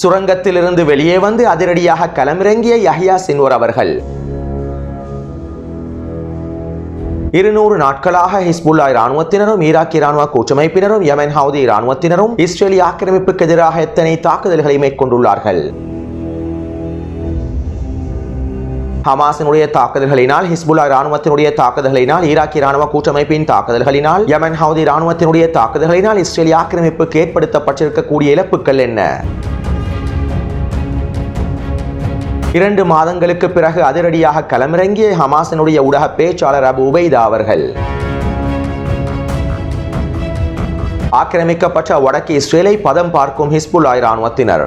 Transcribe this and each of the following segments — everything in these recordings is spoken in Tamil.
சுரங்கத்திலிருந்து வெளியே வந்து அதிரடியாக களமிறங்கிய யஹ்யா சின்வர் அவர்கள். இருநூறு நாட்களாக ஹிஸ்புல்லா இராணுவத்தினரும் ஈராக் இராணுவ கூட்டமைப்பினரும் யமன் ஹவுதி இராணுவத்தினரும் இஸ்ரேலிய ஆக்கிரமிப்புக்கு எதிராக எத்தனை தாக்குதல்களை மேற்கொண்டுள்ளார்கள்? ஹமாஸினுடைய தாக்குதல்களினால் ஹிஸ்புல்லா இராணுவத்தினுடைய தாக்குதல்களினால் ஈராக் இராணுவ கூட்டமைப்பின் தாக்குதல்களினால் யமன் ஹவுதி இராணுவத்தினுடைய தாக்குதல்களினால் இஸ்ரேலிய ஆக்கிரமிப்புக்கு ஏற்படுத்தப்பட்டிருக்கக்கூடிய இழப்புகள் என்ன? இரண்டு மாதங்களுக்கு பிறகு அதிரடியாக களமிறங்கிய ஹமாஸினுடைய ஊடக பேச்சாளர் அபு உபைதா அவர்கள். ஆக்கிரமிக்கப்பட்ட வடக்கு இஸ்ரேலை பதம் பார்க்கும் ஹிஸ்புல்லா இராணுவத்தினர்.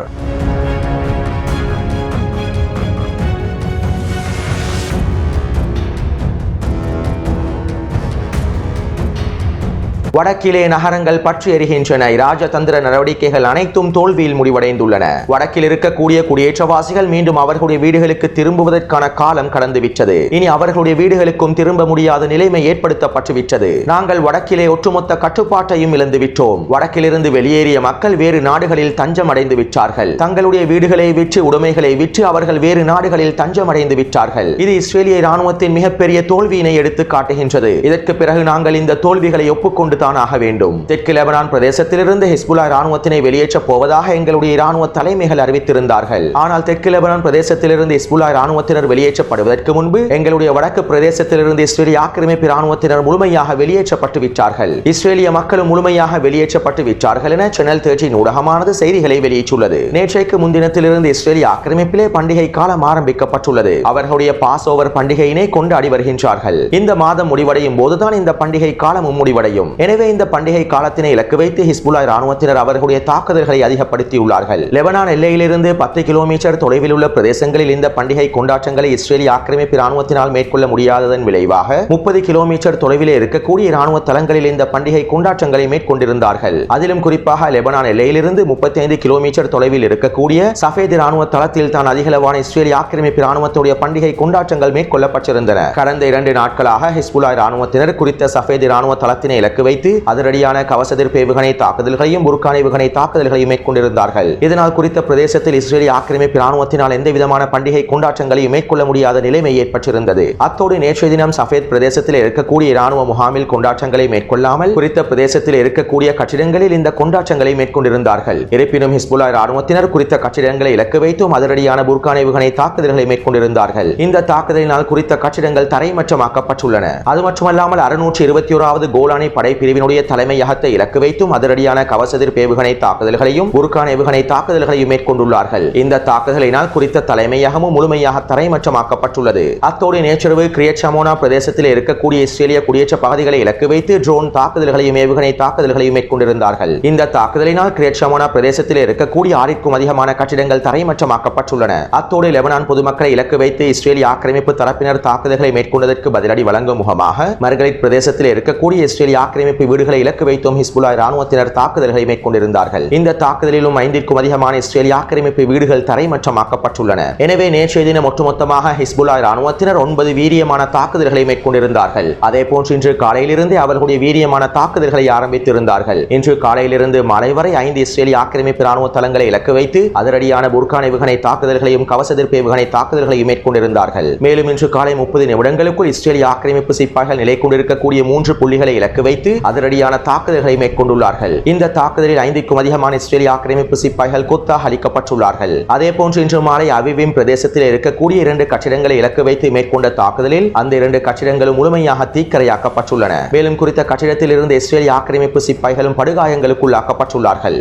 வடக்கிலே நகரங்கள் பற்றி எறிகின்றன. இராஜதந்திர நடவடிக்கைகள் அனைத்தும் தோல்வியில் முடிவடைந்துள்ளன. வடக்கில் இருக்கக்கூடிய குடியேற்றவாசிகள் மீண்டும் அவர்களுடைய வீடுகளுக்கு திரும்புவதற்கான காலம் கடந்துவிட்டது. இனி அவர்களுடைய வீடுகளுக்கும் திரும்ப முடியாத நிலைமை ஏற்படுத்தப்பட்டுவிட்டது. நாங்கள் வடக்கிலே ஒட்டுமொத்த கட்டுப்பாட்டையும் இழந்து விட்டோம் வடக்கிலிருந்து வெளியேறிய மக்கள் வேறு நாடுகளில் தஞ்சம் அடைந்து விட்டார்கள். தங்களுடைய வீடுகளை விற்று உடைமைகளை விற்று அவர்கள் வேறு நாடுகளில் தஞ்சம் அடைந்து விட்டார்கள். இது இஸ்ரேலிய இராணுவத்தின் மிகப்பெரிய தோல்வியினை எடுத்து காட்டுகின்றது. இதற்கு பிறகு நாங்கள் இந்த தோல்விகளை ஒப்புக்கொண்டு தான் ஆக வேண்டும். தெற்கு லெபனான் பிரதேசத்திலிருந்து ஹிஸ்புல்லா இராணுவத்தினை வெளியேற்றப் போவதாக எங்களுடைய இராணுவ தலைமைகள் அறிவித்திருந்தார்கள். ஆனால் தெற்கு லெபனான் பிரதேசத்திலிருந்து ஹிஸ்புல்லா இராணுவத்தினர் வெளியேற்றப்படுவதற்கு முன்பு எங்களுடைய வடக்கு பிரதேசத்திலிருந்து இஸ்ரேலிய ஆக்கிரமிப்பு இராணுவத்தினர் முழுமையாக வெளியேற்றப்பட்டு விட்டார்கள். இஸ்ரேலிய மக்களும் முழுமையாக வெளியேற்றப்பட்டு விட்டார்கள் என சேனல் தேர்ச்சியின் ஊடகமானது செய்திகளை வெளியிட்டுள்ளது. நேற்றைக்கு முன்தினத்திலிருந்து இஸ்ரேலிய ஆக்கிரமிப்பிலே பண்டிகை காலம் ஆரம்பிக்கப்பட்டுள்ளது. அவர்களுடைய பாஸ் ஓவர் பண்டிகையினை கொண்டாடி வருகின்றார்கள். இந்த மாதம் முடிவடையும் போதுதான் இந்த பண்டிகை காலமும் முடிவடையும். எனவே எனவே இந்த பண்டிகை காலத்தினை இலக்கு வைத்து ஹிஸ்புல்லா இராணுவத்தினர் அவர்களுடைய தாக்குதல்களை அதிகப்படுத்தியுள்ளார்கள். லெபனான் எல்லையிலிருந்து பத்து கிலோமீட்டர் தொலைவில் உள்ள பிரதேசங்களில் இந்த பண்டிகை கொண்டாட்டங்களை இஸ்ரேலிய ஆக்கிரமிப்பு இராணுவத்தினால் மேற்கொள்ள முடியாததன் விளைவாக முப்பது கிலோமீட்டர் தொலைவிலே இருக்கக்கூடிய இராணுவ தளங்களில் இந்த பண்டிகை கொண்டாட்டங்களை மேற்கொண்டிருந்தார்கள். அதிலும் குறிப்பாக லெபனான் எல்லையிலிருந்து முப்பத்தி ஐந்து கிலோமீட்டர் தொலைவில் இருக்கக்கூடிய சஃபேத் இராணுவ தளத்தில் தான் அதிகளவான இஸ்ரேலிய ஆக்கிரமிப்பு இராணுவத்துடைய பண்டிகை கொண்டாட்டங்கள் மேற்கொள்ளப்பட்டிருந்தன. கடந்த இரண்டு நாட்களாக ஹிஸ்புல்லா இராணுவத்தினர் குறித்த சஃபேத் இராணுவ தளத்தினை இலக்கு வைத்து வைத்து அதிரடியான கவச எதிர்ப்பு ஏவுகணை தாக்குதல்களையும் புர்கான் ஏவுகணை தாக்குதல்களையும் மேற்கொண்டிருந்தார்கள். இதனால் குறித்த பிரதேசத்தில் இஸ்ரேலிய ஆக்கிரமிப்பு ராணுவத்தினால் எந்த விதமான பண்டிகை கொண்டாட்டங்களையும் மேற்கொள்ள முடியாத நிலைமை ஏற்பட்டிருந்தது. அத்தோடு நேற்றைய தினம் சஃபேத் பிரதேசத்தில் இருக்கக்கூடிய ராணுவ முகாமில் கொண்டாட்டங்களை மேற்கொள்ளாமல் குறித்த பிரதேசத்தில் இருக்கக்கூடிய கட்டிடங்களில் இந்த கொண்டாட்டங்களை மேற்கொண்டிருந்தார்கள். இருப்பினும் ஹிஸ்புல்லா ராணுவத்தினர் குறித்த கட்டிடங்களை இலக்கு வைத்தும் அதிரடியான புர்கான் ஏவுகணை தாக்குதல்களை மேற்கொண்டிருந்தார்கள். இந்த தாக்குதலினால் குறித்த கட்டிடங்கள் தரைமட்டமாக்கப்பட்டுள்ளன. அது மட்டுமல்லாமல் அறுநூற்றி இருபத்தி ஓராவது கோலானை படை பிரிவினுடைய தலைமையகத்தை இலக்கு வைத்தும் அதிரடியான கவசதிர் பேவுகணை ஏவுகணை தாக்குதல்களையும் புர்கான் ஏவுகணை தாக்குதல்களையும் மேற்கொண்டுள்ளார்கள். இந்த தாக்குதலினால் குறித்த தலைமையகமும் முழுமையாக தரைமற்றமாக்கப்பட்டுள்ளது. அத்தோடு நேற்றிரவு கிரியச்சமோனா பிரதேசத்தில் இருக்கக்கூடிய இஸ்ரேலிய குடியேற்ற பகுதிகளை இலக்கு வைத்து ட்ரோன் தாக்குதல்களையும் ஏவுகணை தாக்குதல்களையும் மேற்கொண்டிருந்தார்கள். இந்த தாக்குதலினால் கிரியச்சமோனா பிரதேசத்தில் இருக்கக்கூடிய ஆறிற்கும் அதிகமான கட்டிடங்கள் தரைமற்றமாக்கப்பட்டுள்ளன. அத்தோடு லெபனான் பொதுமக்களை இலக்கு வைத்து இஸ்ரேலிய ஆக்கிரமிப்பு தரப்பினர் தாக்குதல்களை மேற்கொண்டதற்கு பதிலடி வழங்கும் முகமாக மர்கலிட் பிரதேசத்தில் இருக்கக்கூடிய இஸ்ரேலிய ஆக்கிரமிப்பு வீடுகளை இலக்கு வைத்தும் ஹிஸ்புல்லா இராணுவத்தினர் தாக்குதல்களை மேற்கொண்டிருந்தார்கள். இந்த தாக்குதலிலும் ஐந்திற்கும் அதிகமான இஸ்ரேலிய ஆக்கிரமிப்பு வீடுகள் தரைமற்றமாக்கப்பட்டுள்ளன எனவே நேற்றைய தினம் ஒட்டுமொத்தமாக ஹிஸ்புல்லா இராணுவத்தினர் ஒன்பது வீரியமான தாக்குதல்களை மேற்கொண்டிருந்தார்கள். அதேபோன்று இன்று காலையிலிருந்தே அவர்களுடைய வீரியமான தாக்குதல்களை ஆரம்பித்திருந்தார்கள். இன்று காலையிலிருந்து மாலை வரை ஐந்து இஸ்ரேலிய ஆக்கிரமிப்பு இராணுவ தளங்களை இலக்கு வைத்து அதிரடியான புர்கான் ஏவுகணை தாக்குதல்களையும் கவச எதிர்ப்பு ஏவுகணை தாக்குதல்களையும் மேற்கொண்டிருந்தார்கள். மேலும் இன்று காலை முப்பது நிமிடங்களுக்குள் இஸ்ரேலிய ஆக்கிரமிப்பு சிப்பாய்கள் நிலை கொண்டிருக்கக்கூடிய மூன்று புள்ளிகளை இலக்கு வைத்து அதிரடியான தாக்குதல்களை மேற்கொண்டுள்ளார்கள். இந்த தாக்குதலில் ஐந்துக்கும் அதிகமான இஸ்ரேலிய ஆக்கிரமிப்பு சிப்பாய்கள் கொத்தாக அளிக்கப்பட்டுள்ளார்கள். அதே போன்று இன்று மாலை அவிவிம் பிரதேசத்தில் இருக்கக்கூடிய இரண்டு கட்டிடங்களை இலக்கு வைத்து மேற்கொண்ட தாக்குதலில் அந்த இரண்டு கட்டிடங்களும் முழுமையாக தீக்கரையாக்கப்பட்டுள்ளன. மேலும் குறித்த கட்டிடத்தில் இருந்து இஸ்ரேலிய ஆக்கிரமிப்பு சிப்பாய்களும் படுகாயங்களுக்குள்ளாக்கப்பட்டுள்ளார்கள்.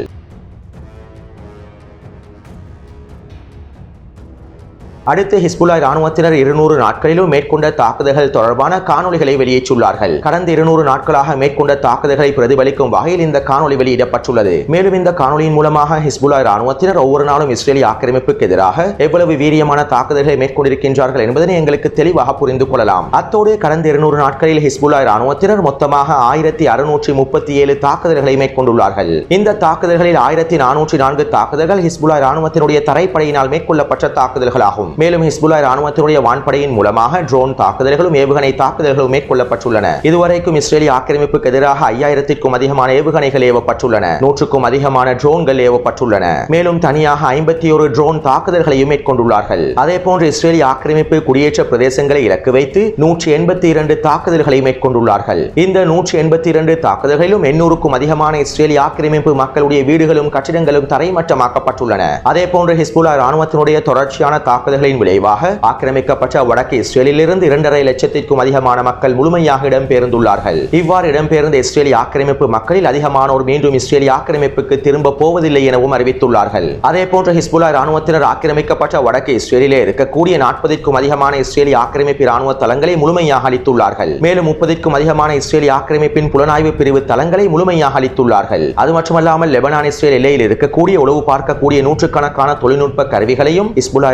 அடுத்து ஹிஸ்புல்லா இராணுவத்தினர் இருநூறு நாட்களிலும் மேற்கொண்ட தாக்குதல்கள் தொடர்பான காணொலிகளை வெளியேற்றுள்ளார்கள் கடந்த இருநூறு நாட்களாக மேற்கொண்ட தாக்குதல்களை பிரதிபலிக்கும் வகையில் இந்த காணொலி வெளியிடப்பட்டுள்ளது. மேலும் இந்த காணொலியின் மூலமாக ஹிஸ்புல்லா இராணுவத்தினர் ஒவ்வொரு நாளும் இஸ்ரேலிய ஆக்கிரமிப்புக்கு எதிராக எவ்வளவு வீரியமான தாக்குதல்களை மேற்கொண்டிருக்கின்றார்கள் என்பதனை எங்களுக்கு தெளிவாக புரிந்து கொள்ளலாம். அத்தோடு கடந்த இருநூறு நாட்களில் ஹிஸ்புல்லா இராணுவத்தினர் மொத்தமாக ஆயிரத்தி அறுநூற்றி முப்பத்தி ஏழு தாக்குதல்களை மேற்கொண்டுள்ளார்கள். இந்த தாக்குதல்களில் ஆயிரத்தி நானூற்றி நான்கு தாக்குதல்கள் ஹிஸ்புல்லா இராணுவத்தினுடைய தரைப்படையினால் மேற்கொள்ளப்பட்ட தாக்குதல்களாகும். மேலும் ஹிஸ்புல்லா ராணுவத்தினுடைய வான்படையின் மூலமாக ட்ரோன் தாக்குதல்களும் ஏவுகணை தாக்குதல்களும் மேற்கொள்ளப்பட்டுள்ளன. இதுவரைக்கும் இஸ்ரேலிய ஆக்கிரமிப்புக்கு எதிராக ஐயாயிரத்திற்கும் அதிகமான ஏவுகணைகள் ஏவப்பட்டுள்ளன. நூற்றுக்கும் அதிகமான ட்ரோன்கள் ஏவப்பட்டுள்ளன. மேலும் தனியாக ஐம்பத்தி ஒரு ட்ரோன் தாக்குதல்களையும் மேற்கொண்டுள்ளார்கள். அதே போன்று இஸ்ரேலிய ஆக்கிரமிப்பு குடியேற்ற பிரதேசங்களை இலக்கு வைத்து நூற்றி எண்பத்தி இரண்டு தாக்குதல்களை மேற்கொண்டுள்ளார்கள். இந்த நூற்றி எண்பத்தி இரண்டு தாக்குதல்களிலும் எண்ணூறுக்கும் அதிகமான இஸ்ரேலிய ஆக்கிரமிப்பு மக்களுடைய வீடுகளும் கட்டிடங்களும் தரைமட்டமாக்கப்பட்டுள்ளன. அதே போன்று ஹிஸ்புல்லா ராணுவத்தினுடைய தொடர்ச்சியான தாக்குதல்களின் விளைவாக ஆக்கிரமிக்கப்பட்ட வடக்கு இஸ்ரேலிலிருந்து இரண்டரை லட்சத்திற்கும் அதிகமான மக்கள் முழுமையாக இடம்பெயர்ந்துள்ளார்கள். இவ்வாறு இடம்பெயர்ந்த இஸ்ரேலிய ஆக்கிரமிப்பு மக்களில் அதிகமானோர் மீண்டும் இஸ்ரேலிய ஆக்கிரமிப்புக்கு திரும்ப போவதில்லை எனவும் அறிவித்துள்ளார்கள். அதே போன்று ஹிஸ்புல்லா ராணுவத்தினர் ஆக்கிரமிக்கப்பட்ட வடக்கு இஸ்ரேலிலே இருக்கக்கூடிய நாற்பதிற்கும் அதிகமான இஸ்ரேலிய ஆக்கிரமிப்பு ராணுவ தளங்களை முழுமையாக அளித்துள்ளார்கள் மேலும் முப்பதற்கும் அதிகமான இஸ்ரேலிய ஆக்கிரமிப்பின் புலனாய்வு பிரிவு தளங்களை முழுமையாக அளித்துள்ளார்கள் அது மட்டுமல்லாமல் லெபனான் இஸ்ரேல் எல்லையில் இருக்கக்கூடிய உளவு பார்க்கக்கூடிய நூற்றுக்கணக்கான தொழில்நுட்ப கருவிகளையும் இஸ்புல்லா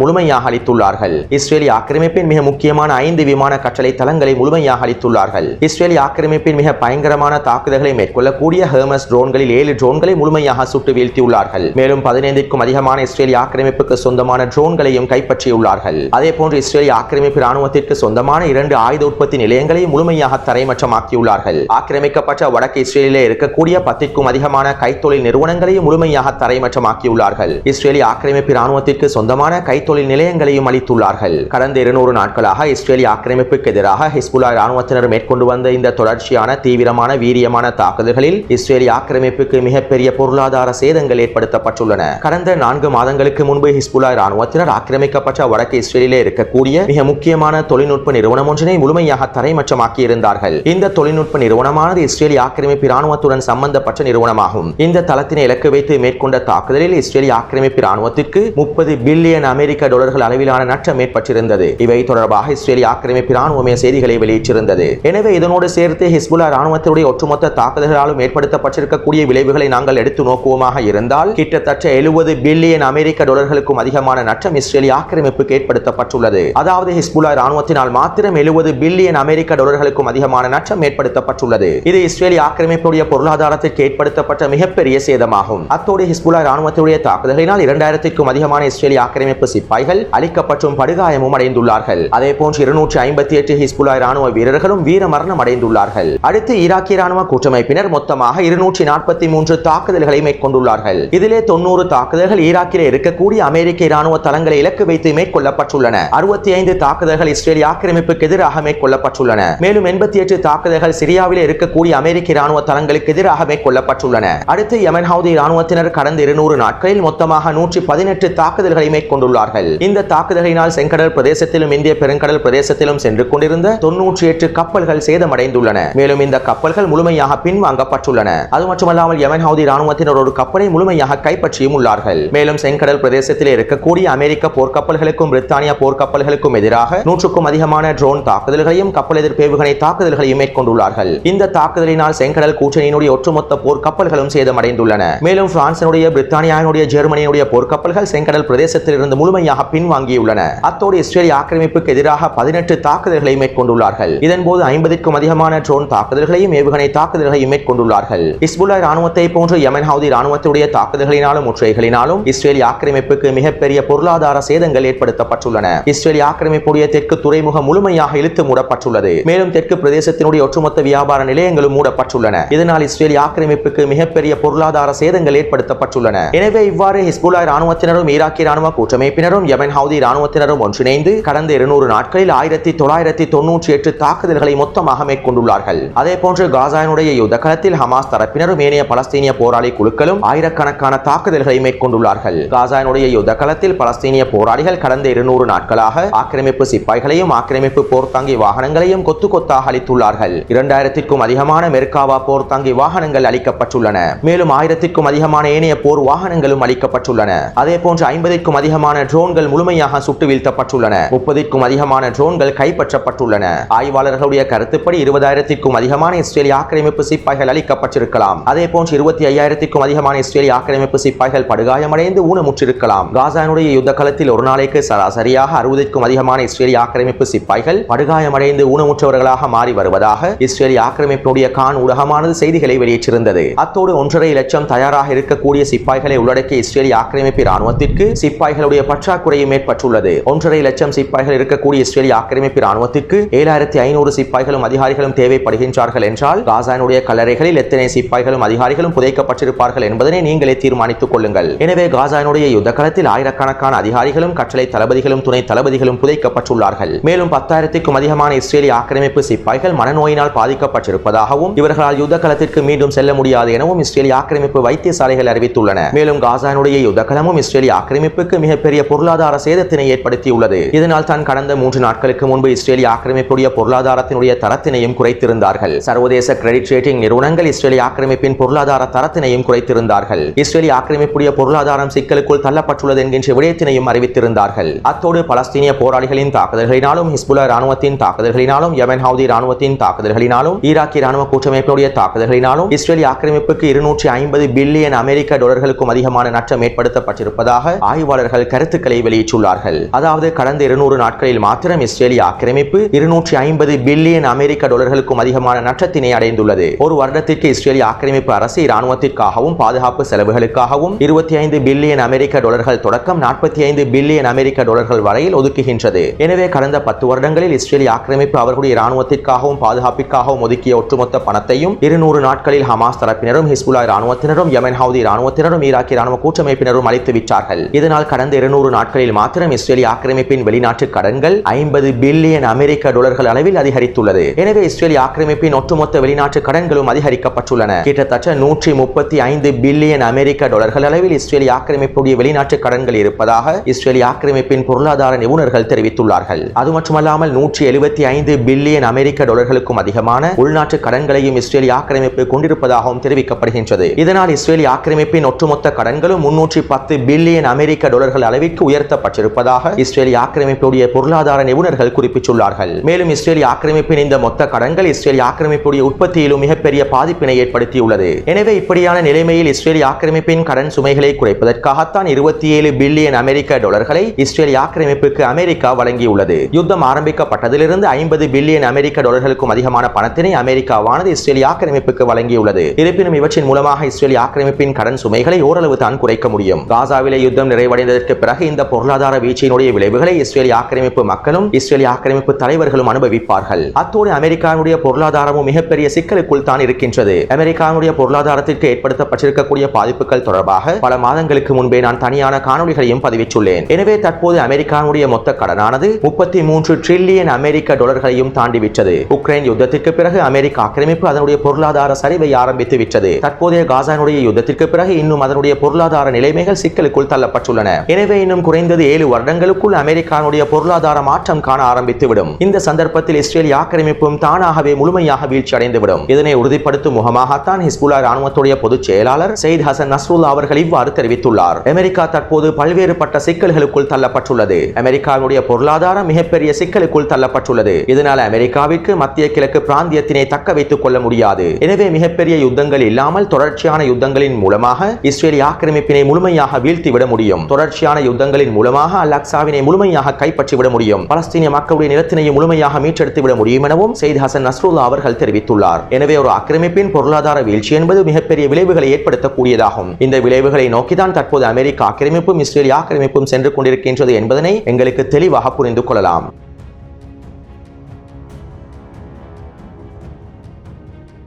முழுமையாக அளித்துள்ளார்கள். இஸ்ரேலிய ஆக்கிரமிப்பின் மிக முக்கியமான ஐந்து விமான கட்டளை தளங்களை முழுமையாக அளித்துள்ளார்கள். இஸ்ரேலிய ஆக்கிரமிப்பின் மிக பயங்கரமான தாக்குதல்களை மேற்கொள்ளக்கூடிய ஹெர்மஸ் ட்ரோன்களில் ஏழு ட்ரோன்களை முழுமையாக சுட்டு வீழ்த்தியுள்ளார்கள். மேலும் பதினைந்திற்கும் அதிகமான இஸ்ரேலிய ஆக்கிரமிப்புக்கு சொந்தமான ட்ரோன்களையும் கைப்பற்றியுள்ளார்கள். அதே போன்று இஸ்ரேலிய ஆக்கிரமிப்பு ராணுவத்திற்கு சொந்தமான இரண்டு ஆயுத உற்பத்தி நிலையங்களையும் முழுமையாக தரைமட்டமாக்கியுள்ளார்கள் ஆக்கிரமிக்கப்பட்ட வடக்கு இஸ்ரேலிலே இருக்கக்கூடிய பத்திற்கும் அதிகமான கைத்தொழில் நிறுவனங்களையும் முழுமையாக தரைமட்டமாக்கியுள்ளார்கள் இஸ்ரேலிய ஆக்கிரமிப்பு ராணுவத்திற்கு சொந்தமான கைத்தொழில் தொழில் நிலையங்களையும் அளித்துள்ளார்கள். கடந்த இருநூறு நாட்களாக இஸ்ரேலிய ஆக்கிரமிப்புக்கு எதிராக ஹிஸ்புல்லா ராணுவத்தினர் மேற்கொண்டு வந்த இந்த தொடர்ச்சியான தீவிரமான வீரியமான தாக்குதல்களில் இஸ்ரேலிய ஆக்கிரமிப்புக்கு மிகப்பெரிய பொருளாதார சேதங்கள் ஏற்படுத்தப்பட்டுள்ளன. கடந்த நான்கு மாதங்களுக்கு முன்பு ஹிஸ்புல்லா ராணுவத்தினர் ஆக்கிரமிக்கப்பட்ட வடக்கு இஸ்ரேலிலே இருக்கக்கூடிய மிக முக்கியமான தொழில்நுட்ப நிறுவனம் ஒன்றினை முழுமையாக தரைமற்றமாக்கியிருந்தார்கள் இந்த தொழில்நுட்ப நிறுவனமானது இஸ்ரேலிய ஆக்கிரமிப்பு ராணுவத்துடன் சம்பந்தப்பட்ட நிறுவனமாகும். இந்த தளத்தினை இலக்கு வைத்து மேற்கொண்ட தாக்குதலில் இஸ்ரேலிய ஆக்கிரமிப்பு ராணுவத்திற்கு முப்பது பில்லியன் அமெரிக்க அமெரிக்க டாலர்கள் அளவிலான நட்டம் ஏற்பட்டிருந்தது. இவை தொடர்பாக இஸ்ரேலிய ஆக்கிரமிப்பு ராணுவமே செய்திகளை வெளியிட்டிருந்தது. எனவே இதனோடு சேர்த்து ஹிஸ்புல்லா ராணுவத்தினுடைய ஒட்டுமொத்த தாக்குதல்களாலும் ஏற்படுத்தப்பட்டிருக்கக்கூடிய விளைவுகளை நாங்கள் எடுத்து நோக்குவோமாக இருந்தால் கிட்டத்தட்ட எழுபது பில்லியன் அமெரிக்க டாலர்களுக்கும் அதிகமான நட்டம் இஸ்ரேலிய ஆக்கிரமிப்புக்கு ஏற்படுத்தப்பட்டுள்ளது. அதாவது ஹிஸ்புல்லா ராணுவத்தினால் மாத்திரம் எழுபது பில்லியன் அமெரிக்க டாலர்களுக்கும் அதிகமான நட்டம் ஏற்படுத்தப்பட்டுள்ளது. இது இஸ்ரேலிய ஆக்கிரமிப்புடைய பொருளாதாரத்திற்கு ஏற்படுத்தப்பட்ட மிகப்பெரிய சேதமாகும். அத்தோடு ஹிஸ்புல்லா ராணுவத்தினுடைய தாக்குதலினால் இரண்டாயிரத்திற்கும் அதிகமான இஸ்ரேலிய ஆக்கிரமிப்பு சிப்பாய்கள் அழிக்கப்பட்டும் படுகாயமும் அடைந்துள்ளார்கள். அதே போன்று இருநூற்றி ஐம்பத்தி எட்டு ஹிஸ்புல்லா ராணுவ வீரர்களும் வீர மரணம் அடைந்துள்ளார்கள். அடுத்து ஈராக்கிய ராணுவ கூட்டமைப்பினர் மொத்தமாக இருநூற்றி நாற்பத்தி மூன்று தாக்குதல்களை மேற்கொண்டுள்ளார்கள். இதிலே தொண்ணூறு தாக்குதல்கள் ஈராக்கிலே இருக்கக்கூடிய அமெரிக்க ராணுவ தளங்களை இலக்கு வைத்து மேற்கொள்ளப்பட்டுள்ளன. அறுபத்தி ஐந்து தாக்குதல்கள் இஸ்ரேலிய ஆக்கிரமிப்புக்கு எதிராக மேற்கொள்ளப்பட்டுள்ளன. மேலும் எண்பத்தி எட்டு தாக்குதல்கள் சிரியாவில் இருக்கக்கூடிய அமெரிக்க ராணுவ தளங்களுக்கு எதிராக மேற்கொள்ளப்பட்டுள்ளன. அடுத்து யமன் ஹவுதி ராணுவத்தினர் கடந்த இருநூறு நாட்களில் மொத்தமாக நூற்றி பதினெட்டு தாக்குதல்களை மேற்கொண்டுள்ளார் கொண்டிருந்தார்கள். இந்த தாக்குதலினால் செங்கடல் பிரதேசத்திலும் இந்திய பெருங்கடல் பிரதேசத்திலும் சென்று கொண்டிருந்த தொன்னூற்றி எட்டு கப்பல்கள் சேதமடைந்துள்ளன. மேலும் இந்த கப்பல்கள் முழுமையாக பின்வாங்கப்பட்டுள்ளன. அது மட்டுமல்லாமல் யமன் ஹவுதி ராணுவத்தினர் ஒரு கப்பலை முழுமையாக கைப்பற்றியும் உள்ளார்கள். மேலும் செங்கடல் பிரதேசத்தில் இருக்கக்கூடிய அமெரிக்க போர்க்கப்பல்களுக்கும் பிரித்தானிய போர்க்கப்பல்களுக்கும் எதிராக நூற்றுக்கும் அதிகமான ட்ரோன் தாக்குதல்களையும் கப்பல் எதிர்ப்பேவுகணை தாக்குதல்களையும் மேற்கொண்டுள்ளார்கள். இந்த தாக்குதலினால் செங்கடல் கூட்டணியினுடைய ஒட்டுமொத்த போர்க்கப்பல்களும் சேதமடைந்துள்ளன. மேலும் பிரான்சினுடைய பிரித்தானியாவினுடைய ஜெர்மனியினுடைய போர்க்கப்பல்கள் செங்கடல் பிரதேசத்தில் இருந்து முழுமையாக பின்வாங்கியுள்ளன. அத்தோடு இஸ்ரேலிய ஆக்கிரமிப்புக்கு எதிராக பதினெட்டு தாக்குதல்களை மேற்கொண்டுள்ளார்கள். இதன்போது ஐம்பதுக்கும் அதிகமான ட்ரோன் தாக்குதல்களையும் ஏவுகணை தாக்குதல்களையும் மேற்கொண்டுள்ளார்கள். இஸ்புல்லா ராணுவத்தை போன்று யமன் ஹவுதி ராணுவத்துடைய தாக்குதல்களினாலும் முற்றைகளினாலும் இஸ்ரேலிய ஆக்கிரமிப்புக்கு மிகப்பெரிய பொருளாதார சேதங்கள் ஏற்படுத்தப்பட்டுள்ளன. இஸ்ரேலிய ஆக்கிரமிப்புடைய தெற்கு துறைமுகம் முழுமையாக இழுத்து மூடப்பட்டுள்ளது. மேலும் தெற்கு பிரதேசத்தினுடைய ஒட்டுமொத்த வியாபார நிலையங்களும் மூடப்பட்டுள்ளன. இதனால் இஸ்ரேலிய ஆக்கிரமிப்புக்கு மிகப்பெரிய பொருளாதார சேதங்கள் ஏற்படுத்தப்பட்டுள்ளன. எனவே இவ்வாறு ஹிஸ்புல்லா ராணுவத்தினரும் ஈராக்கிய ராணுவ கூட்டமைப்பினர் படையினரும் யமன் ஹவுதி ராணுவத்தினரும் ஒன்றிணைந்து கடந்த இருநூறு நாட்களில் ஆயிரத்தி தொள்ளாயிரத்தி தொன்னூற்றி எட்டு தாக்குதல்களை மொத்தமாக மேற்கொண்டுள்ளார்கள். அதே போன்று காசாயினுடைய யுத்த களத்தில் ஹமாஸ் தரப்பினரும் ஏனைய பலஸ்தீனிய போராளி குழுக்களும் ஆயிரக்கணக்கான தாக்குதல்களை மேற்கொண்டுள்ளார்கள். காசாயினுடைய யுத்த களத்தில் பலஸ்தீனிய போராளிகள் கடந்த இருநூறு நாட்களாக ஆக்கிரமிப்பு சிப்பாய்களையும் ஆக்கிரமிப்பு போர்த்தாங்கி வாகனங்களையும் கொத்து கொத்தாக அளித்துள்ளார்கள். இரண்டாயிரத்திற்கும் அதிகமான மெர்காவா போர்த்தாங்கி வாகனங்கள் அளிக்கப்பட்டுள்ளன. மேலும் ஆயிரத்திற்கும் அதிகமான ஏனைய போர் வாகனங்களும் அளிக்கப்பட்டுள்ளன. அதே போன்று ஐம்பதிற்கும் அதிகமான ட்ரோன்கள் முழுமையாக சுட்டு வீழ்த்தப்பட்டுள்ளன. முப்பதிற்கும் அதிகமான ட்ரோன்கள் கைப்பற்றப்பட்டுள்ளன. ஆய்வாளர்களுடைய கருத்துப்படி இருபதாயிரத்திற்கும் அதிகமான இஸ்ரேலிய ஆக்கிரமிப்பு சிப்பாய்கள் அளிக்கப்பட்டிருக்கலாம் அதே போன்று இருபத்தி ஐயாயிரத்திற்கும் அதிகமான இஸ்ரேலிய ஆக்கிரமிப்பு சிப்பாய்கள் படுகாயமடைந்து ஊனமுற்றிருக்கலாம். காசானுடைய யுத்த களத்தில் ஒரு நாளைக்கு சராசரியாக அறுபதுக்கும் அதிகமான இஸ்ரேலிய ஆக்கிரமிப்பு சிப்பாய்கள் படுகாயமடைந்து ஊனமுற்றவர்களாக மாறி வருவதாக இஸ்ரேலிய ஆக்கிரமிப்பினுடைய கான் ஊடகமானது செய்திகளை வெளியிட்டிருந்தது. அத்தோடு ஒன்றரை லட்சம் தயாராக இருக்கக்கூடிய சிப்பாய்களை உள்ளடக்கிய இஸ்ரேலிய ஆக்கிரமிப்பு ராணுவத்திற்கு சிப்பாய்களுடைய பற்றாக்குறை பற்றாக்குறையும் ஏற்பட்டுள்ளது ஒன்றரை லட்சம் சிப்பாய்கள் இருக்கக்கூடிய இஸ்ரேலிய ஆக்கிரமிப்பு ராணுவத்திற்கு ஏழாயிரத்தி ஐநூறு சிப்பாய்களும் அதிகாரிகளும் தேவைப்படுகின்றார்கள் என்றால் காசானுடைய கல்லறைகளில் எத்தனை சிப்பாய்களும் அதிகாரிகளும் புதைக்கப்பட்டிருப்பார்கள் என்பதனை நீங்களே தீர்மானித்துக் கொள்ளுங்கள். எனவே காசானுடைய யுத்த களத்தில் ஆயிரக்கணக்கான அதிகாரிகளும் கட்டளை தளபதிகளும் துணை தளபதிகளும் புதைக்கப்பட்டுள்ளார்கள். மேலும் பத்தாயிரத்திற்கும் அதிகமான இஸ்ரேலிய ஆக்கிரமிப்பு சிப்பாய்கள் மனநோயினால் பாதிக்கப்பட்டிருப்பதாகவும் இவர்களால் யுத்த களத்திற்கு மீண்டும் செல்ல முடியாது எனவும் இஸ்ரேலிய ஆக்கிரமிப்பு வைத்தியசாலைகள் அறிவித்துள்ளன. மேலும் காசானுடைய யுத்த களமும் இஸ்ரேலிய ஆக்கிரமிப்புக்கு மிகப்பெரிய பொருளாதார சேதத்தினை ஏற்படுத்தியுள்ளது. இதனால் தான் கடந்த மூன்று நாட்களுக்கு முன்பு இஸ்ரேலிய ஆக்கிரமிப்புடைய பொருளாதாரத்தினுடைய தரத்தினையும் குறைத்திருந்தார்கள். சர்வதேச கிரெடிட் ரேட்டிங் நிறுவனங்கள் இஸ்ரேலிய ஆக்கிரமிப்பின் பொருளாதார தரத்தினையும் குறைத்திருந்தார்கள். இஸ்ரேலிய ஆக்கிரமிப்புடைய பொருளாதாரம் சிக்கலுக்குள் தள்ளப்பட்டுள்ளது என்கின்ற விடயத்தினையும் அறிவித்திருந்தார்கள். அத்தோடு பலஸ்தீனிய போராளிகளின் தாக்குதல்களினாலும் ஹிஸ்புல்லா ராணுவத்தின் தாக்குதல்களினாலும் யமன் ஹவுதி ராணுவத்தின் தாக்குதல்களினாலும் ஈராக்கிய ராணுவ கூட்டமைப்புடைய தாக்குதல்களினாலும் இஸ்ரேலிய ஆக்கிரமிப்புக்கு இருநூற்றி ஐம்பது பில்லியன் அமெரிக்க டாலர்களுக்கும் அதிகமான நட்டம் ஏற்படுத்தப்பட்டிருப்பதாக ஆய்வாளர்கள் கருத்துக்கள் வெளியிட்டுள்ளார்கள். அதாவது கடந்த இருநூறு நாட்களில் மாத்திரம் இஸ்ரேலிய ஆக்கிரமிப்பு இருநூற்றி ஐம்பது பில்லியன் அமெரிக்க டாலர்களுக்கும் அதிகமான நட்டத்தினை அடைந்துள்ளது. ஒரு வருடத்திற்கு இஸ்ரேலிய ஆக்கிரமிப்பு அரசு இராணுவத்திற்காகவும் பாதுகாப்பு செலவுகளுக்காகவும் இருபத்தி ஐந்து பில்லியன் அமெரிக்க டாலர்கள் தொடக்கம் நாற்பத்தி ஐந்து பில்லியன் அமெரிக்க டாலர்கள் வரையில் ஒதுக்குகின்றது. எனவே கடந்த பத்து வருடங்களில் இஸ்ரேலிய ஆக்கிரமிப்பு அவர்களுடைய இராணுவத்திற்காகவும் பாதுகாப்பிற்காகவும் ஒதுக்கிய ஒட்டுமொத்த பணத்தையும் இருநூறு நாட்களில் ஹமாஸ் தரப்பினரும் ஹிஸ்புல்லா இராணுவத்தினரும் யமன் ஹவுதி இராணுவத்தினரும் ஈராக்கி ராணுவ கூட்டமைப்பினரும் அளித்து விட்டார்கள் இதனால் கடந்த இருநூறு நாட்களில் மாத்திரம் இஸ்ரேலிய ஆக்கிரமிப்பின் வெளிநாட்டு கடன்கள் ஐம்பது பில்லியன் அமெரிக்க டாலர்கள் அளவில் அதிகரித்துள்ளது. எனவே இஸ்ரேலிய ஆக்கிரமிப்பின் ஒட்டுமொத்த வெளிநாட்டு கடன்களும் அதிகரிக்கப்பட்டுள்ளன. கிட்டத்தட்ட நூற்றி முப்பத்தி ஐந்து பில்லியன் அமெரிக்க டாலர்கள் அளவில் இஸ்ரேலிய ஆக்கிரமிப்புடைய வெளிநாட்டு கடன்கள் இருப்பதாக இஸ்ரேலிய ஆக்கிரமிப்பின் பொருளாதார நிபுணர்கள் தெரிவித்துள்ளார்கள். அது மட்டுமல்லாமல் நூற்றி எழுபத்தி ஐந்து பில்லியன் அமெரிக்க டாலர்களுக்கும் அதிகமான உள்நாட்டு கடன்களையும் இஸ்ரேலிய ஆக்கிரமிப்பு கொண்டிருப்பதாகவும் தெரிவிக்கப்படுகின்றது. இதனால் இஸ்ரேலிய ஆக்கிரமிப்பின் ஒட்டுமொத்த கடன்களும் முன்னூற்றி பத்து பில்லியன் அமெரிக்க டாலர்கள் அளவில் நிலைக்கு உயர்த்தப்பட்டிருப்பதாக இஸ்ரேலிய ஆக்கிரமிப்புடைய பொருளாதார நிபுணர்கள் குறிப்பிட்டுள்ளார்கள். மேலும் இஸ்ரேலிய ஆக்கிரமிப்பின் இந்த மொத்த கடன்கள் இஸ்ரேலிய ஆக்கிரமிப்புடைய உற்பத்தியிலும் மிகப்பெரிய பாதிப்பினை ஏற்படுத்தியுள்ளது. எனவே இப்படியான நிலைமையில் இஸ்ரேலிய ஆக்கிரமிப்பின் கடன் சுமைகளை குறைப்பதற்காகத்தான் இருபத்தி ஏழு பில்லியன் அமெரிக்க டாலர்களை இஸ்ரேலிய ஆக்கிரமிப்புக்கு அமெரிக்கா வழங்கியுள்ளது. யுத்தம் ஆரம்பிக்கப்பட்டதிலிருந்து ஐம்பது பில்லியன் அமெரிக்க டாலர்களுக்கும் அதிகமான பணத்தினை அமெரிக்காவானது இஸ்ரேலிய ஆக்கிரமிப்புக்கு வழங்கியுள்ளது. இருப்பினும் இவற்றின் மூலமாக இஸ்ரேலிய ஆக்கிரமிப்பின் கடன் சுமைகளை ஓரளவு தான் குறைக்க முடியும். காசாவிலே யுத்தம் நிறைவடைந்ததற்கு பிறகு இந்த பொருளாதார வீழ்ச்சியினுடைய விளைவுகளை இஸ்ரேலிய ஆக்கிரமிப்பு மக்களும் இஸ்ரேலிய ஆக்கிரமிப்பு தலைவர்களும் அனுபவிப்பார்கள். அத்தோடு அமெரிக்காவுடைய பொருளாதாரமும் மிகப்பெரிய சிக்கலுக்குள் தான் இருக்கின்றது. அமெரிக்காவுடைய பொருளாதாரத்திற்கு ஏற்படுத்தப்பட்டிருக்கக்கூடிய பாதிப்புகள் தொடர்பாக பல மாதங்களுக்கு முன்பே நான் தனியான காணொளிகளையும் பதிவிட்டுள்ளேன். எனவே தற்போது அமெரிக்காவுடைய மொத்த கடனானது முப்பத்தி மூன்று ட்ரில்லியன் அமெரிக்க டாலர்களையும் தாண்டி விட்டது உக்ரைன் யுத்தத்திற்கு பிறகு அமெரிக்க ஆக்கிரமிப்பு அதனுடைய பொருளாதார சரிவை ஆரம்பித்து விட்டது. தற்போதைய காசானுடைய யுத்தத்திற்கு பிறகு இன்னும் அதனுடைய பொருளாதார நிலைமைகள் சிக்கலுக்குள் தள்ளப்பட்டுள்ளன. எனவே இன்னும் குறைந்தது ஏழு வருடங்களுக்குள் அமெரிக்கானுடைய பொருளாதார மாற்றம் காண ஆரம்பித்துவிடும். இந்த சந்தர்ப்பத்தில் இஸ்ரேலிய ஆக்கிரமிப்பும் தானாகவே முழுமையாக வீழ்ச்சி அடைந்துவிடும் இதனை உறுதிப்படுத்தும் முகமாகத்தான் ஹிஸ்புல்லா ராணுவத்துடைய பொதுச் செயலாளர் சயித் ஹசன் நஸ்ருல்லா அவர்கள் இவ்வாறு தெரிவித்துள்ளார். அமெரிக்கா தற்போது பல்வேறுபட்ட சிக்கல்களுக்குள் தள்ளப்பட்டுள்ளது. அமெரிக்காவுடைய பொருளாதாரம் மிகப்பெரிய சிக்கலுக்குள் தள்ளப்பட்டுள்ளது. இதனால் அமெரிக்காவிற்கு மத்திய கிழக்கு பிராந்தியத்தினை தக்க வைத்துக் கொள்ள முடியாது. எனவே மிகப்பெரிய யுத்தங்கள் இல்லாமல் தொடர்ச்சியான யுத்தங்களின் மூலமாக இஸ்ரேலிய ஆக்கிரமிப்பினை முழுமையாக வீழ்த்திவிட முடியும். தொடர்ச்சியான யுத்தங்களின் மூலமாக அல் அக்சாவினை முழுமையாக கைப்பற்றிவிட முடியும். பலஸ்தீனிய மக்களுடைய நிலத்தினையும் முழுமையாக மீட்டெடுத்து விட முடியும் எனவும் செய்தி ஹசன் நஸ்ருல்லா அவர்கள் தெரிவித்துள்ளார். எனவே ஒரு ஆக்கிரமிப்பின் பொருளாதார வீழ்ச்சி என்பது மிகப்பெரிய விளைவுகளை ஏற்படுத்தக்கூடியதாகும். இந்த விளைவுகளை நோக்கிதான் தற்போது அமெரிக்க ஆக்கிரமிப்பும் இஸ்ரேலிய ஆக்கிரமிப்பும் சென்று கொண்டிருக்கின்றது என்பதனை எங்களுக்கு தெளிவாக புரிந்து கொள்ளலாம்.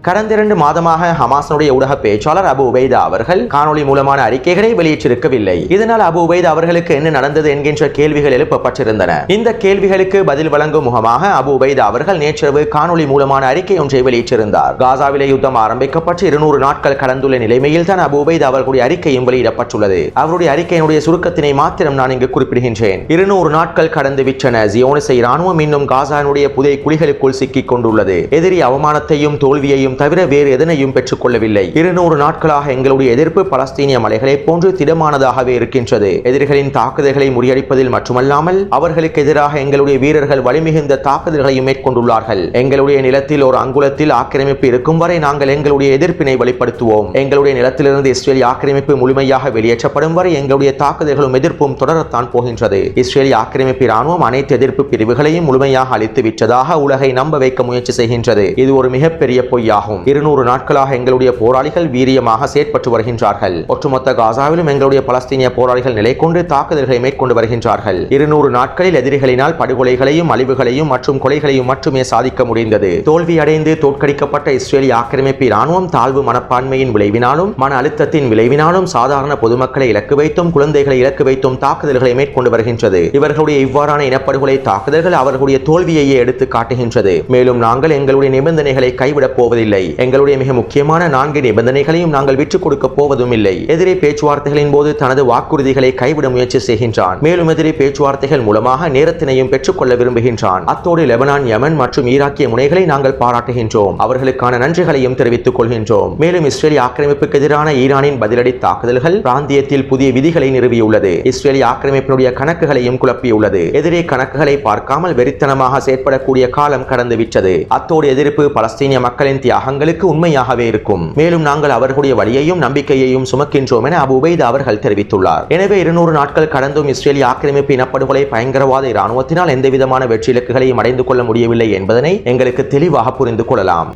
கடந்த இரண்டு மாதமாக ஹமாஸனுடைய ஊடக பேச்சாளர் அபு உபைதா அவர்கள் காணொளி மூலமான அறிக்கைகளை வெளியிட்டிருக்கவில்லை. இதனால் அபு உபைதா அவர்களுக்கு என்ன நடந்தது என்கின்ற கேள்விகள் எழுப்பப்பட்டிருந்தன. இந்த கேள்விகளுக்கு பதில் வழங்கும் முகமாக அபு உபைதா அவர்கள் நேற்றிரவு காணொலி மூலமான அறிக்கை ஒன்றை வெளியிட்டிருந்தார். காசாவிலே யுத்தம் ஆரம்பிக்கப்பட்டு இருநூறு நாட்கள் கடந்துள்ள நிலைமையில் தான் அபு உபைதா அவர்களுடைய அறிக்கையும் வெளியிடப்பட்டுள்ளது. அவருடைய அறிக்கையினுடைய சுருக்கத்தினை மாத்திரம் நான் இங்கு குறிப்பிடுகின்றேன். இருநூறு நாட்கள் கடந்து விட்டன. ஜியோனிசை ராணுவம் இன்னும் காசானுடைய புதை குழிகளுக்குள் சிக்கிக் கொண்டுள்ளது. எதிரி அவமானத்தையும் தோல்வியையும் தவிர வேறு எதனையும் பெற்றுக் கொள்ளவில்லை இருநூறு நாட்களாக எங்களுடைய எதிர்ப்பு பலஸ்தீனிய மலைகளை போன்று திடமானதாகவே இருக்கின்றது. எதிரிகளின் தாக்குதல்களை முறியடிப்பதில் மட்டுமல்லாமல் அவர்களுக்கு எதிராக எங்களுடைய வீரர்கள் வலிமிகுந்த தாக்குதல்களையும் மேற்கொண்டுள்ளார்கள். எங்களுடைய நிலத்தில் ஒரு அங்குலத்தில் ஆக்கிரமிப்பு இருக்கும் வரை நாங்கள் எங்களுடைய எதிர்ப்பினை வெளிப்படுத்துவோம். எங்களுடைய நிலத்திலிருந்து இஸ்ரேல் ஆக்கிரமிப்பு முழுமையாக வெளியேற்றப்படும் வரை எங்களுடைய தாக்குதல்களும் எதிர்ப்பும் தொடரத்தான் போகின்றது. இஸ்ரேல் ஆக்கிரமிப்பு ராணுவம் அனைத்து எதிர்ப்பு பிரிவுகளையும் முழுமையாக அழித்து விட்டதாக உலகை நம்ப வைக்க முயற்சி செய்கின்றது. இது ஒரு மிகப்பெரிய பொய்யா? ஆகும். இருநூறு நாட்களாக எங்களுடைய போராளிகள் வீரியமாக செயற்பட்டு வருகின்றார்கள். ஒட்டுமொத்த காசாவிலும் எங்களுடைய பலஸ்தீனிய போராளிகள் நிலை கொண்டு தாக்குதல்களை மேற்கொண்டு வருகின்றார்கள். இருநூறு நாட்களில் எதிரிகளினால் படுகொலைகளையும் அழிவுகளையும் மற்றும் கொலைகளையும் மட்டுமே சாதிக்க முடிந்தது. தோல்வி அடைந்து தோற்கடிக்கப்பட்ட இஸ்ரேலிய ஆக்கிரமிப்பு இராணுவம் தாழ்வு மனப்பான்மையின் விளைவினாலும் மன அழுத்தத்தின் விளைவினாலும் சாதாரண பொதுமக்களை இலக்கு வைத்தும் குழந்தைகளை இலக்கு வைத்தும் தாக்குதல்களை மேற்கொண்டு வருகின்றது. இவர்களுடைய இவ்வாறான இனப்படுகொலை தாக்குதல்கள் அவர்களுடைய தோல்வியையே எடுத்து காட்டுகின்றது. மேலும் நாங்கள் எங்களுடைய நிபந்தனைகளை கைவிடப் போவதில்லை. எங்களுடைய மிக முக்கியமான நான்கு நிபந்தனைகளையும் நாங்கள் விற்றுக் கொடுக்க போவதும் இல்லை. எதிரே பேச்சுவார்த்தைகளின் போது தனது வாக்குறுதிகளை கைவிட முயற்சி செய்கின்றான். மேலும் எதிரே பேச்சுவார்த்தைகள் மூலமாக நேரத்தினையும் பெற்றுக்கொள்ள விரும்புகின்றான். அத்தோடு லெபனான் யமன் மற்றும் ஈராக்கிய முனைகளை நாங்கள் பாராட்டுகின்றோம். அவர்களுக்கான நன்றிகளையும் தெரிவித்துக் கொள்கின்றோம். மேலும் இஸ்ரேலிய ஆக்கிரமிப்புக்கு எதிரான ஈரானின் பதிலடி தாக்குதல்கள் பிராந்தியத்தில் புதிய விதிகளை நிறுவியுள்ளது. இஸ்ரேலிய ஆக்கிரமிப்பினுடைய கணக்குகளையும் குழப்பியுள்ளது. எதிரே கணக்குகளை பார்க்காமல் வெறித்தனமாக செயற்படக்கூடிய காலம் கடந்து விட்டது அத்தோடு எதிர்ப்பு பலஸ்தீனிய மக்களின் தியாகங்களுக்கு உண்மையாகவே இருக்கும். மேலும் நாங்கள் அவர்களுடைய வழியையும் நம்பிக்கையையும் சுமக்கின்றோம் என அபு உபைத் அவர்கள் தெரிவித்துள்ளார். எனவே இருநூறு நாட்கள் கடந்தும் இஸ்ரேலிய ஆக்கிரமிப்பு இனப்படுகொலை பயங்கரவாத இராணுவத்தினால் எந்தவிதமான வெற்றி இலக்குகளையும் அடைந்து கொள்ள முடியவில்லை என்பதனை எங்களுக்கு தெளிவாக புரிந்து கொள்ளலாம்.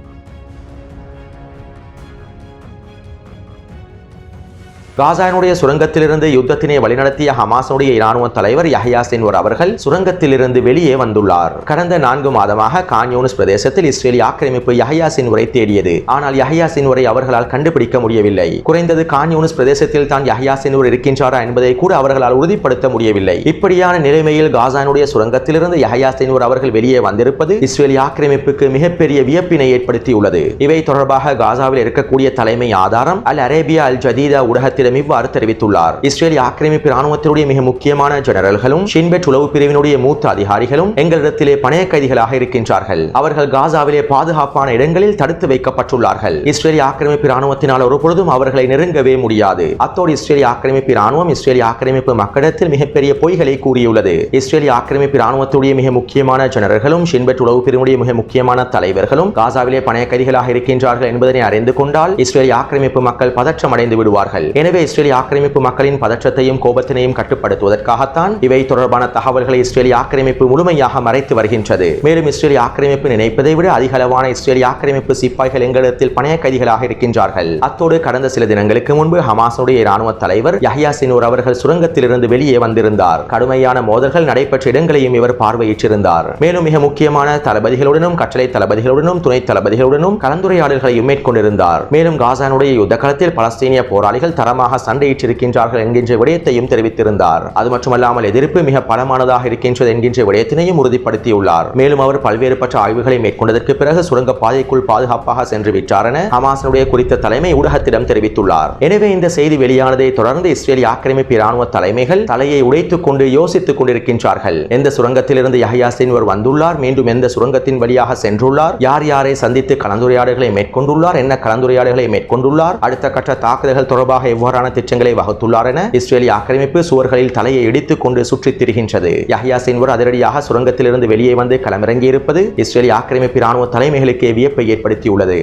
காசானுடைய சுரங்கத்திலிருந்து யுத்தத்தினை வழிநடத்திய ஹமாஸுடைய இராணுவ தலைவர் யஹ்யா சின்வர் அவர்கள் சுரங்கத்திலிருந்து வெளியே வந்துள்ளார். கடந்த நான்கு மாதமாக கான்யூனிஸ் பிரதேசத்தில் இஸ்ரேலிய ஆக்கிரமிப்பு யஹ்யா சின்வரை தேடியது. ஆனால் யஹ்யா சின்வரை அவர்களால் கண்டுபிடிக்க முடியவில்லை. குறைந்தது கான்யூனிஸ் பிரதேசத்தில் தான் யஹ்யா சின்வர் இருக்கின்றாரா என்பதை கூட அவர்களால் உறுதிப்படுத்த முடியவில்லை. இப்படியான நிலைமையில் காசானுடைய சுரங்கத்திலிருந்து யஹ்யா சின்வர் அவர்கள் வெளியே வந்திருப்பது இஸ்ரேலிய ஆக்கிரமிப்புக்கு மிகப்பெரிய வியப்பினை ஏற்படுத்தியுள்ளது. இவை தொடர்பாக காசாவில் இருக்கக்கூடிய தலைமை ஆதாரம் அல் அரேபியா அல் ஜதீதா ஊடகத்தில் செய்தியிடம் இவ்வாறு தெரிவித்துள்ளார் இஸ்ரேலிய ஆக்கிரமிப்பு ராணுவத்தினுடைய மிக முக்கியமான ஜெனரல்களும் ஷின்பெட் உளவு பிரிவினுடைய மூத்த அதிகாரிகளும் எங்களிடத்திலே பணைய கைதிகளாக இருக்கின்றார்கள். அவர்கள் காசாவிலே பாதுகாப்பான இடங்களில் தடுத்து வைக்கப்பட்டுள்ளார்கள். இஸ்ரேலிய ஆக்கிரமிப்பு ராணுவத்தினால் ஒருபொழுதும் அவர்களை நெருங்கவே முடியாது. அத்தோடு இஸ்ரேலிய ஆக்கிரமிப்பு ராணுவம் இஸ்ரேலிய ஆக்கிரமிப்பு மக்களிடத்தில் மிகப்பெரிய பொய்களை கூறியுள்ளது. இஸ்ரேலிய ஆக்கிரமிப்பு ராணுவத்துடைய மிக முக்கியமான ஜெனரல்களும் ஷின்பெட் உளவு பிரிவினுடைய மிக முக்கியமான தலைவர்களும் காசாவிலே பணைய கைதிகளாக இருக்கின்றார்கள் என்பதனை அறிந்து கொண்டால் இஸ்ரேலிய ஆக்கிரமிப்பு மக்கள் பதற்றம் அடைந்து விடுவார்கள். எனவே எனவே இஸ்ரேலிய ஆக்கிரமிப்பு மக்களின் பதற்றத்தையும் கோபத்தினையும் கட்டுப்படுத்துவதற்காகத்தான் இவை தொடர்பான தகவல்களை இஸ்ரேலிய ஆக்கிரமிப்பு முழுமையாக மறைத்து வருகின்றது. மேலும் இஸ்ரேலிய ஆக்கிரமிப்பு நினைப்பதை விட அதிக அளவான இஸ்ரேலிய ஆக்கிரமிப்பு சிப்பாய்கள் எங்களிடத்தில் பணைய கைதிகளாக இருக்கின்றார்கள். அத்தோடு கடந்த சில தினங்களுக்கு முன்பு ஹமாஸுடைய இராணுவ தலைவர் யஹ்யா சினூர் அவர்கள் சுரங்கத்திலிருந்து வெளியே வந்திருந்தார். கடுமையான மோதல்கள் நடைபெற்ற இடங்களையும் இவர் பார்வையிட்டிருந்தார். மேலும் மிக முக்கியமான தளபதிகளுடனும் கட்டளை தளபதிகளுடனும் துணை தளபதிகளுடனும் கலந்துரையாடல்களையும் மேற்கொண்டிருந்தார். மேலும் காசானுடைய யுத்த காலத்தில் பலஸ்தீனிய போராளிகள் தரமாக பலமாக சண்டையிட்டிருக்கின்றார்கள் என்கின்ற விடயத்தையும் தெரிவித்திருந்தார். அது மட்டுமல்லாமல் எதிர்ப்பு மிக பலமானதாக இருக்கின்றது என்கின்ற விடயத்தினையும் உறுதிப்படுத்தியுள்ளார். மேலும் அவர் பல்வேறுபட்ட ஆய்வுகளை மேற்கொண்டதற்கு பிறகு சுரங்க பாதைக்குள் பாதுகாப்பாக சென்று விட்டார் என ஹமாசனுடைய குறித்த தலைமை ஊடகத்திடம் தெரிவித்துள்ளார். எனவே இந்த செய்தி வெளியானதை தொடர்ந்து இஸ்ரேல் ஆக்கிரமிப்பு இராணுவ தலைமைகள் தலையை உடைத்துக் கொண்டு யோசித்துக் கொண்டிருக்கின்றார்கள். எந்த சுரங்கத்திலிருந்து யஹயா சின்வர் வந்துள்ளார்? மீண்டும் எந்த சுரங்கத்தின் வழியாக சென்றுள்ளார்? யார் யாரை சந்தித்து கலந்துரையாடல்களை மேற்கொண்டுள்ளார்? என்ன கலந்துரையாடல்களை மேற்கொண்டுள்ளார்? அடுத்த கட்ட தாக்குதல்கள் தொடர்பாக எவ்வாறு தவறான திட்டங்களை வகுத்துள்ளார் என இஸ்ரேலிய ஆக்கிரமிப்பு சுவர்களில் தலையை இடித்துக் கொண்டு சுற்றித் திரிகின்றது. யஹ்யா சின்வர் அதிரடியாக சுரங்கத்திலிருந்து வெளியே வந்து களமிறங்கியிருப்பது இஸ்ரேலிய ஆக்கிரமிப்பு இராணுவ தலைமைகளுக்கே வியப்பை ஏற்படுத்தியுள்ளது.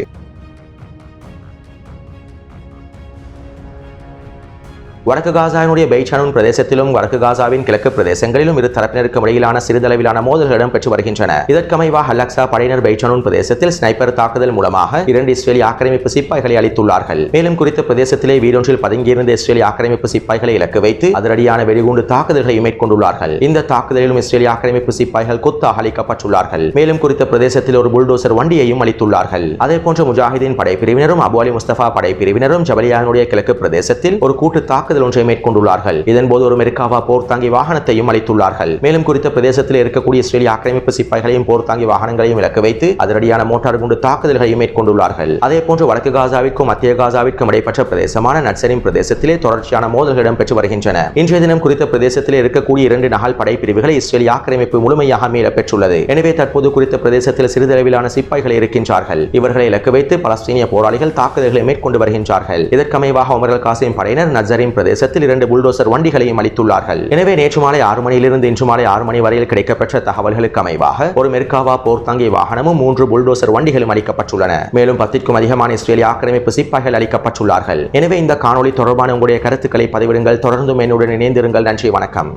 வடக்கு காசாவினுடைய பெய்சானூன் பிரதேசத்திலும் வடக்கு காசாவின் கிழக்கு பிரதேசங்களிலும் இரு தரப்பினருக்கும் இடையிலான சிறிதளவிலான மோதல்கள் இடம்பெற்று வருகின்றன. இதற்கமைவாக அலக்சா படையினர் பெய்சானூன் பிரதேசத்தில் ஸ்னைப்பர் தாக்குதல் மூலமாக இரண்டு இஸ்ரேலிய ஆக்கிரமிப்பு சிப்பாய்களை அளித்துள்ளார்கள் மேலும் குறித்த பிரதேசத்திலே வீடொன்றில் பதுங்கியிருந்த இஸ்ரேலிய ஆக்கிரமிப்பு சிப்பாய்களை இலக்கு வைத்து அதிரடியான வெடிகுண்டு தாக்குதல்களை மேற்கொண்டுள்ளார்கள். இந்த தாக்குதலிலும் இஸ்ரேலிய ஆக்கிரமிப்பு சிப்பாய்கள் குத்தாக அளிக்கப்பட்டுள்ளார்கள். மேலும் குறித்த பிரதேசத்தில் ஒரு புல்டோசர் வண்டியையும் அளித்துள்ளார்கள். அதே போன்ற முஜாஹிதீன் படைப்பிரிவினரும் அபு அலி முஸ்தபா படைப்பிரிவினரும் ஜபலியானுடைய கிழக்கு பிரதேசத்தில் ஒரு கூட்டு தாக்குதல் தாக்குதல் ஒன்றை மேற்கொண்டுள்ளார்கள். இதன்போது ஒரு மெர்காவா போர் தாங்கி வாகனத்தையும் அளித்துள்ளார்கள் மேலும் குறித்த பிரதேசத்தில் இருக்கக்கூடிய இஸ்ரேலிய ஆக்கிரமிப்பு சிப்பாய்களையும் போர் தாங்கி வாகனங்களையும் இலக்கு வைத்து அதிரடியான மோட்டார் குண்டு தாக்குதல்களையும் மேற்கொண்டுள்ளார்கள். அதே போன்று வடக்கு காசாவிற்கும் மத்திய காசாவிற்கும் இடைப்பட்ட பிரதேசமான நட்சரின் பிரதேசத்திலே தொடர்ச்சியான மோதல்கள் இடம்பெற்று வருகின்றன. இன்றைய தினம் குறித்த பிரதேசத்தில் இருக்கக்கூடிய இரண்டு நகல் படைப்பிரிவுகளை இஸ்ரேலிய ஆக்கிரமிப்பு முழுமையாக மீள பெற்றுள்ளது எனவே தற்போது குறித்த பிரதேசத்தில் சிறிதளவிலான சிப்பாய்கள் இருக்கின்றார்கள். இவர்களை இலக்கு வைத்து பலஸ்தீனிய போராளிகள் தாக்குதல்களை மேற்கொண்டு வருகின்றார்கள். இதற்கமைவாக உமர்கள் காசிம் படையினர் நஜரின் பிரதேசத்தில் இரண்டு புல்டோசர் வண்டிகளையும் அளித்துள்ளார்கள். எனவே நேற்று மாலை ஆறு மணியிலிருந்து இன்று மாலை ஆறு மணி வரையில் கிடைக்கப்பெற்ற தகவல்களுக்கு அமைவாக ஒரு மெர்காவா போர்த்தாங்கி வாகனமும் மூன்று புல்டோசர் வண்டிகளும் அளிக்கப்பட்டுள்ளன. மேலும் பத்திற்கும் அதிகமான இஸ்ரேலிய ஆக்கிரமிப்பு சிப்பாய்கள் அளிக்கப்பட்டுள்ளார்கள். எனவே இந்த காணொலி தொடர்பான உங்களுடைய கருத்துக்களை பதிவிடுங்கள். தொடர்ந்தும் என்னுடன் இணைந்திருங்கள். நன்றி வணக்கம்.